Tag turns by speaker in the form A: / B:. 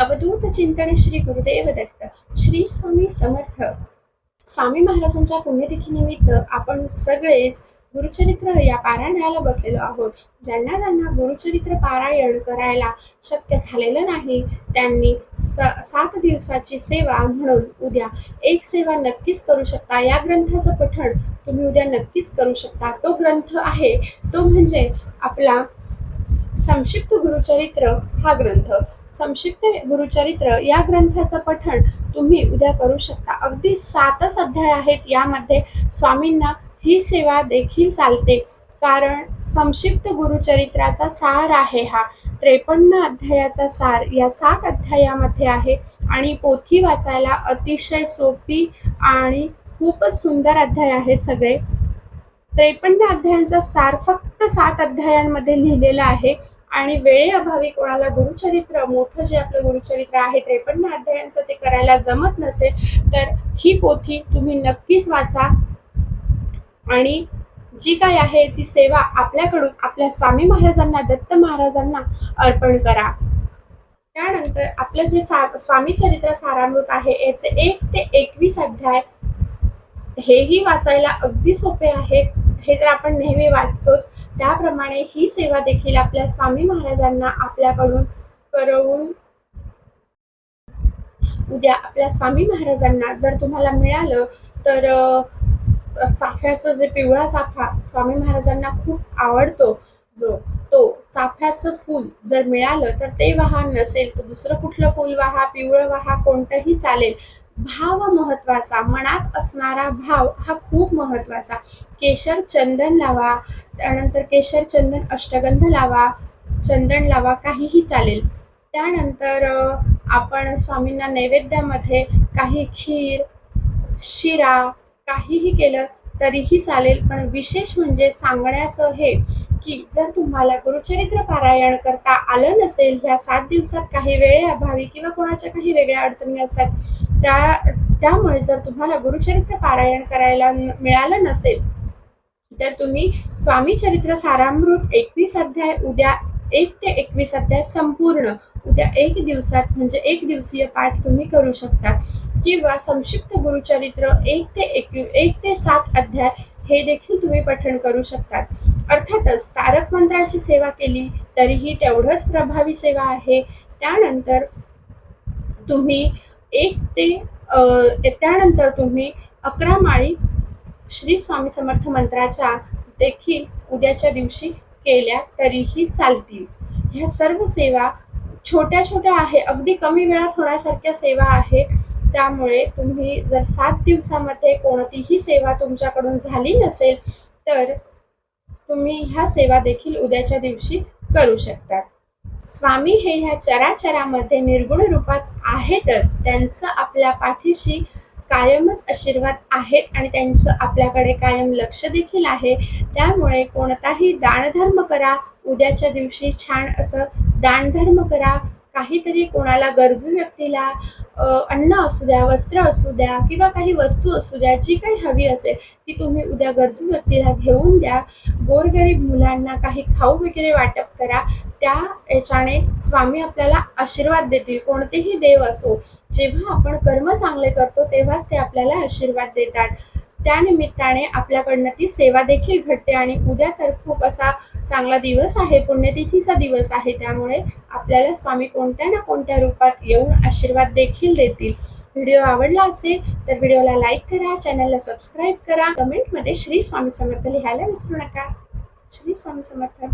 A: अवधूत चिंतन श्री गुरुदेव दत्त. श्री स्वामी समर्थ. स्वामी महाराजांच्या पुण्यतिथीनिमित्त आपण सगळेच गुरुचरित्र या पारायणाला बसलेलो आहोत. ज्यांना ज्यांना गुरुचरित्र पारायण करायला शक्य झालेलं नाही त्यांनी स सात दिवसाची सेवा म्हणून उद्या एक सेवा नक्कीच करू शकता. या ग्रंथाचं पठण तुम्ही उद्या नक्कीच करू शकता. तो ग्रंथ आहे तो म्हणजे आपला संक्षिप्त गुरुचरित्र हा ग्रंथ. संक्षिप्त गुरुचरित्र या ग्रंथाचं पठण तुम्ही उद्या करू शकता. अगदी सातच अध्याय आहेत यामध्ये स्वामींना ही सेवा देखील चालते. कारण संक्षिप्त गुरुचरित्राचा सार आहे हा. त्रेपन्न अध्यायाचा सार या सात अध्यायामध्ये आहे आणि पोथी वाचायला अतिशय सोपी आणि खूपच सुंदर अध्याय आहेत सगळे. त्रेपन्न अध्यायांचा सार फक्त सात अध्यायांमध्ये लिहिलेला आहे. आणि वेळेअभावी कोणाला गुरुचरित्र मोठं जे आपलं गुरुचरित्र आहे त्रेपन्न अध्यायांचं ते करायला जमत नसेल तर ही पोथी तुम्ही नक्कीच वाचा. आणि जी काय आहे ती सेवा आपल्याकडून आपल्या स्वामी महाराजांना दत्त महाराजांना अर्पण करा. त्यानंतर आपलं जे सा स्वामी चरित्र सारामृत आहे याचे एक ते एकवीस अध्याय हेही वाचायला अगदी सोपे आहेत. हे तर आपण नेहमी वाचतोच. त्याप्रमाणे ही सेवा देखील आपल्या स्वामी महाराजांना आपल्याकडून करवून उद्या आपल्या स्वामी महाराजांना जर तुम्हाला मिळालं तर चाफ्याचं जे पिवळा चाफा स्वामी महाराजांना खूप आवडतो जो तो चाफ्याचं फूल जर मिळालं तर ते वाहा नसेल तर दुसरं कुठलं फूल वाहा पिवळं वाहा कोणतंही चालेल. भाव महत्त्वाचा मनात असणारा भाव हा खूप महत्त्वाचा. केशर चंदन लावा त्यानंतर केशर चंदन अष्टगंध लावा चंदन लावा काहीही चालेल. त्यानंतर आपण स्वामींना नैवेद्यामध्ये काही खीर शिरा काहीही केलं तरीही चालेल. पण विशेष म्हणजे सांगण्याचं हे की जर तुम्हाला गुरुचरित्र पारायण करता आलं नसेल ह्या सात दिवसात काही वेळेअभावी किंवा कोणाच्या काही वेगळ्या अडचणी असतात त्या त्यामुळे जर तुम्हाला गुरुचरित्र पारायण करायला न- मिळालं नसेल तर तुम्ही स्वामी चरित्र सारामृत एकवीस अध्याय उद्या एक ते एकवीस अध्याय संपूर्ण. उद्या एक दिवसात म्हणजे एक दिवसीय पाठ तुम्ही करू शकता. किंवा संक्षिप्त गुरुचरित्र एक ते एक एक ते सात अध्याय हे देखील तुम्ही पठण करू शकता अर्थातच तारक मंत्राची सेवा केली तरीही तेवढंच प्रभावी सेवा आहे. त्यानंतर तुम्ही एक ते त्यानंतर तुम्ही अकरा माळी श्री स्वामी समर्थ मंत्राच्या देखील उद्याच्या दिवशी केल्या तरीही चालतील. ह्या सर्व सेवा छोट्या छोट्या आहे अगदी कमी वेळात होण्यासारख्या सेवा आहेत त्यामुळे तुम्ही जर सात दिवसामध्ये कोणतीही सेवा तुमच्याकडून झाली नसेल तर तुम्ही ह्या सेवा देखील उद्याच्या दिवशी करू शकता. स्वामी हे ह्या चराचरामध्ये निर्गुण रूपात आहेतच. त्यांचं आपल्या पाठीशी कायमच आशीर्वाद आहेत आणि त्यांचं आपल्याकडे कायम लक्ष देखील आहे. त्यामुळे कोणताही दानधर्म करा उद्याच्या दिवशी छान असं दानधर्म करा. काहीतरी कोणाला गरजू व्यक्तीला अन्न असू द्या वस्त्र असू द्या किंवा काही वस्तू असू द्या जी काही हवी असेल ती तुम्ही उद्या गरजू व्यक्तीला घेऊन द्या. गोरगरीब मुलांना काही खाऊ वगैरे वाटप करा. त्या याच्याने स्वामी आपल्याला आशीर्वाद देतील. कोणतेही देव असो जेव्हा आपण कर्म चांगले करतो तेव्हाच ते आपल्याला आशीर्वाद देतात. त्यानिमित्ताने आपल्याकडनं ती सेवा देखील घडते आणि उद्या तर खूप असा चांगला दिवस आहे पुण्यतिथीचा दिवस आहे. त्यामुळे आपल्याला स्वामी कोणत्या ना कोणत्या रूपात येऊन आशीर्वाद देखील देतील. व्हिडिओ आवडला असेल तर व्हिडिओला लाईक करा चॅनलला सबस्क्राईब करा. कमेंटमध्ये श्री स्वामी समर्थ लिहायला विसरू नका. श्री स्वामी समर्थ.